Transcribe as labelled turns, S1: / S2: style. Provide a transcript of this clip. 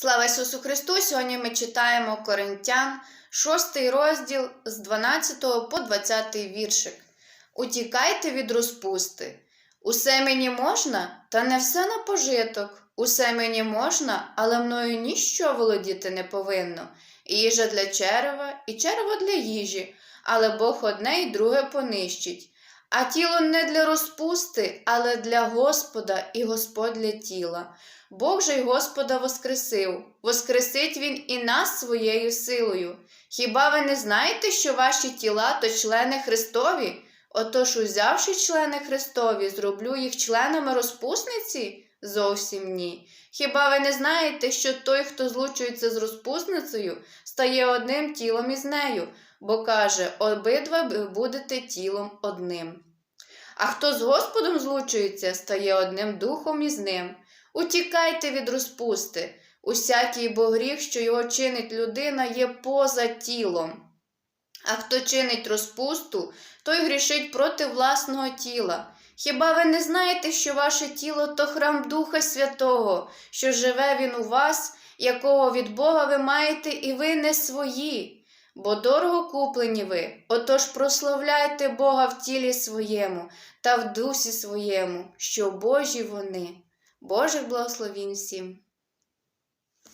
S1: Слава Ісусу Христу! Сьогодні ми читаємо Коринтян, 6 розділ з 12 по 20 віршик. Утікайте від розпусти. Усе мені можна, та не все на пожиток. Усе мені можна, але мною ніщо володіти не повинно. Їжа для черева, і черево для їжі, але Бог одне і друге понищить. А тіло не для розпусти, але для Господа і Господь для тіла. Бог же й Господа воскресив, воскресить Він і нас своєю силою. Хіба ви не знаєте, що ваші тіла то члени Христові? Отож, узявши члени Христові, зроблю їх членами розпусниці? Зовсім ні. Хіба ви не знаєте, що той, хто злучується з розпусницею, стає одним тілом із нею, бо каже, обидва будете тілом одним. А хто з Господом злучується, стає одним духом із ним. Утікайте від розпусти. Усякий бо гріх, що його чинить людина, є поза тілом. А хто чинить розпусту, той грішить проти власного тіла. Хіба ви не знаєте, що ваше тіло то храм Духа Святого, що живе він у вас, якого від Бога ви маєте, і ви не свої? Бо дорого куплені ви, отож прославляйте Бога в тілі своєму та в дусі своєму, що Божі вони. Божих благословінь всім.